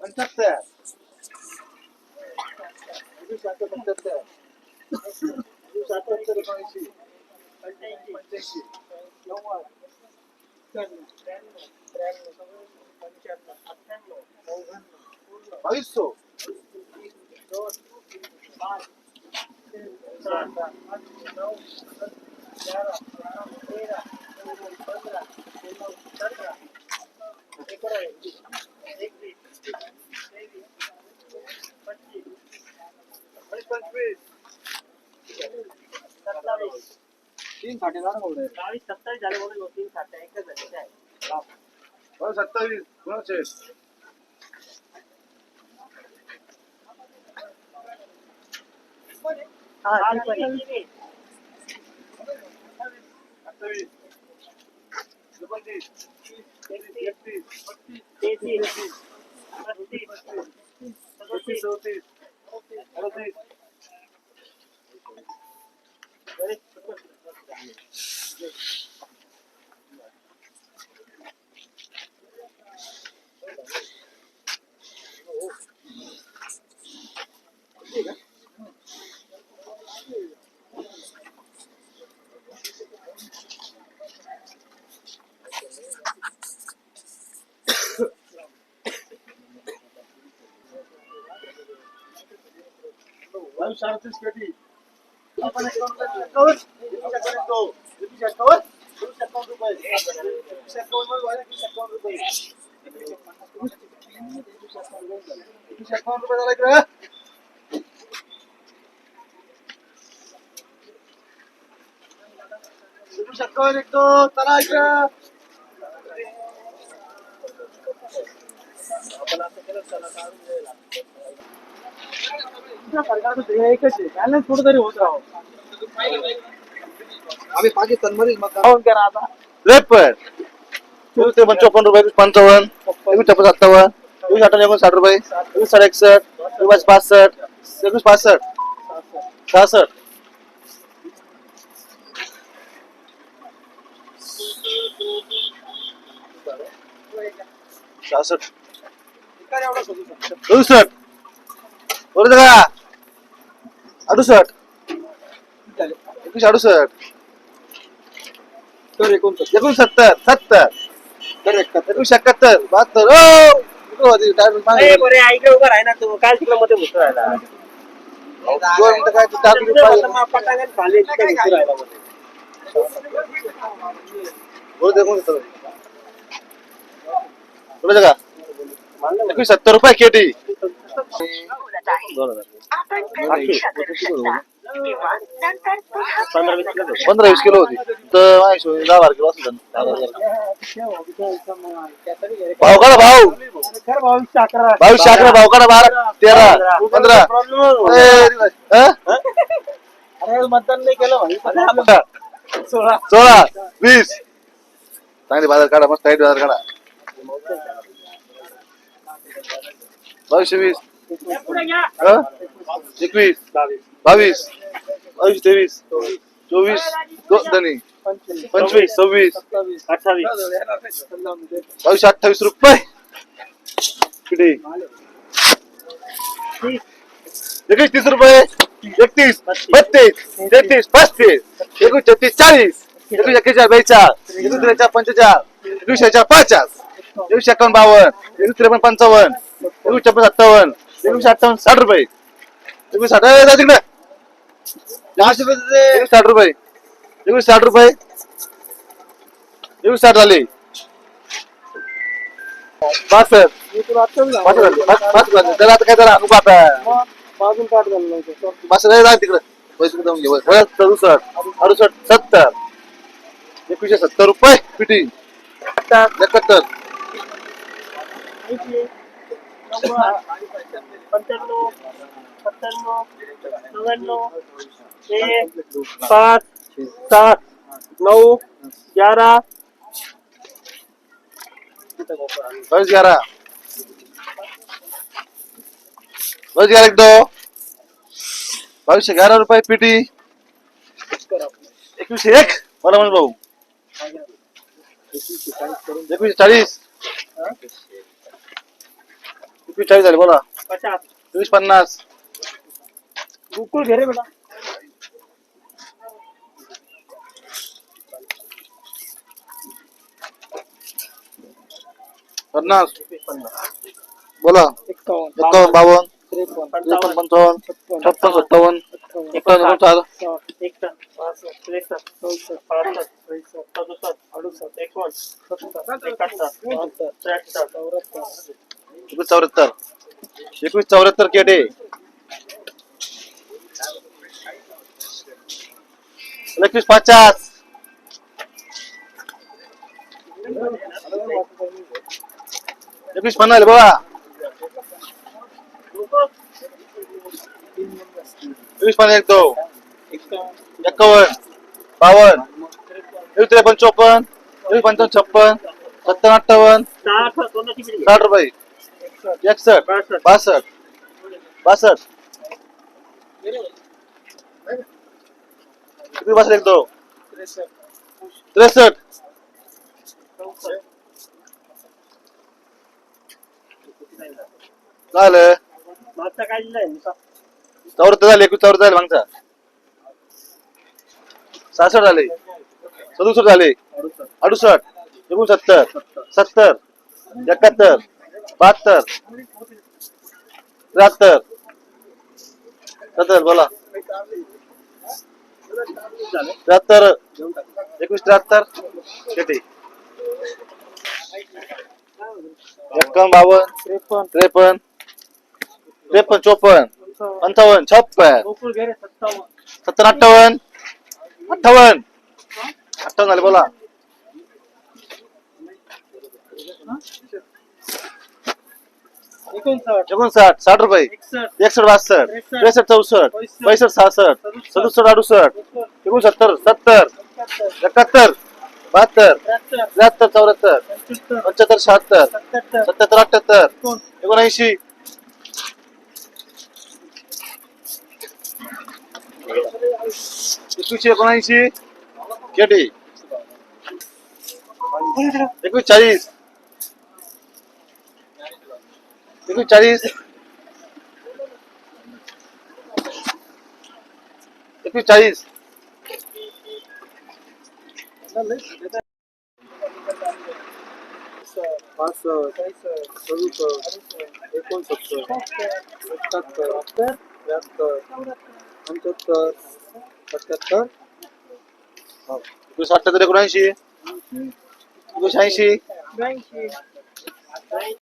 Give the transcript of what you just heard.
पंच्याहत्तर एकवीस अठ्ठ्याहत्तर तीन साठे बावीस सत्तावीस झाले म्हणून तीन साठे एकच झाले काय बरं, सत्तावीस कोणाचे हा Родись. Родись. Родись. बावीस अडतीस पेटी आपण एकावन्न एकावन्न एकावन्न एकावन्न रुपये. एकवीस एकावन्न एकावन्न रुपये. एकवीस रुपये झाला इकडं. एकवीस एकावन्न एक दोन. चला इकडं एकच आहे बॅलन्स कुठं तरी होत राहो आम्ही पाकिस्तानमध्ये खाऊन करा आता. त्रेपन्न चोवीस त्रेपन्न चोपन्न रुपये एकवीस पंचावन्न. एकवीस छप्पन सत्तावन्न. एकवीस अठ्ठावन्न एकोण साठ रुपये. एकवीस साठ एकसष्ट. एकवीस पासष्ट. एकवीस पासष्ट. सहासष्ट. सहासष्ट. अडुसष्ट बरोबर का अडुसष्ट. एकवीस अडुसष्ट. तर एकोणसत्तर. एकोणसत्तर सत्तर. तर एकाहत्तर. एकवीस एकाहत्तर. बहात्तर. ओ! कुठं होती? टाइम मागे. ए, बरे ऐकलं उभं राहिला तू. काल तिकडे मध्ये घुसून राहिला दोन मिनिटं काय ते पाहिजे. पटांगण खाली तिकडे घुसून राहिला मध्ये. एकवीस सत्तर रुपये केटी. आपण प्रतीक्षा करू शकता किंवा नंतर पुन्हा पंधरा वीस किलो धर. पंधरा वीस किलो होती. तर माझ्या दहा बारा किलो असेल भाव काढा भाव खरं बावीसशे अकरा भाव काढा बारा. तेरा. पंधरा. ए, हं? अरे मतदान नाही केलं भाई सोळा. सोळा. वीस. चांगली बाजार काढा मस्त टाईट बाजार काढा. बावीसशे वीस. हं? एकवीस बावीस बावीस तेवीस चोवीस दो- धनी पंचवीस सव्वीस अठ्ठावीस बावीसशे अठ्ठावीस रुपये किती एकवीस तीस रुपये एकतीस बत्तीस तेहतीस पस्तीस एकवीस छत्तीस चाळीस एकवीस एक्केचाळ बेचाळ एकवीस त्रेचाळ पंचेचाळ एकवीस शेचाळ पचास एकवीस एकावन्न बावन्न एकवीस त्रेपन्न पंचावन्न एकवीस छप्पन सत्तावन्न एकवीस अठ्ठावन्न साठ रुपये एकवीस साठ ए, जा तिकडे एकवीस साठ रुपये एकवीस साठ रुपये एकवीस साठ झाले बासष्ट पाच झाले पाच पाच झाले त्याला आता काय त्याला नको आता बाजून काढ झालं नव्हतं पाच नाही जाय तिकडे पैसे जाऊन घे बस सदुसष्ट अडुसष्ट सत्तर। एकवीसशे सत्तर रुपये पिटी एकाहत्तर पंच्याण्णव सत्त्याण्णव नव्याण्णव एक पाच सात नऊ ग्यारा बस ग्यारा बस ग्यारा एक दो बावीसशे ग्यारा रुपये पेटी एकवीसशे एक मला म्हणे भाऊ एकवीसशे चाळीस एकवीस चाळीस झाले बोला. पचास. एकवीस पन्नास. गोकुळ घे रे बेटा. पन्नास. बोला. एकावन्न एकावन्न बावन्न. त्रेपन्न पंचावन्न छप्पन सत्तावन्न एकावन्न एकवीस चौऱ्याहत्तर एकवीस चौऱ्याहत्तर केडे एकवीस पचास. एकवीस पन्नास बघा एकवीस पन्नास एक दो एक्कावन्न बावन्न. एकवीस त्रेपन्न चोपन्न. एकवीस पंचावन्न छप्पन. सत्तर अठ्ठावन्न. साठ रुपये. एकसष्ट बासष्ट. बासष्ट. किती बासष्ट एक दो त्रेसष्ट. झालं. चौऱ्याहत्तर झाले एकवीस चौऱ्याहत्तर झाले मागचा. सहासष्ट झाले. सदुसष्ट झाले. अडुसष्ट. एकोणसत्तर. सत्तर. एकाहत्तर. बहात्तर. त्र्याहत्तर. सत्तर बोला. त्र्याहत्तर एकवीस त्र्याहत्तर. किती? एक्कावन्न बावन्न. त्रेपन्न. त्रेपन्न. त्रेपन्न चोपन्न. पंचावन्न छप्पन. सत्तर अठ्ठावन्न. अठ्ठावन्न. अठ्ठावन्न झाले बोला. एकोणसाठ. साठ रुपये. एकसष्ट. बासष्ट. त्रेसष्ट. चौसष्ट. पैसष्ट. सहासष्ट. सदुसष्ट. अडुसष्ट. एकोणसत्तर सत्तर. एकाहत्तर बहात्तर. त्र्याहत्तर. चौऱ्याहत्तर. पंच्याहत्तर. शहात्तर. सत्याहत्तर. अठ्याहत्तर. एकोण एकोणऐंशी. एकवीसशे एकोणऐंशी. केटी. एकवीस चाळीस. एकवीस चाळीस एकवीस चाळीस पासष्ट सदुसष्ट एकोणसत्तर एकाहत्तर त्र्याहत्तर पंच्याहत्तर सत्याहत्तर एकवीस अठ्याहत्तर एकोणऐंशी एकवीस ऐंशी ब्याऐंशी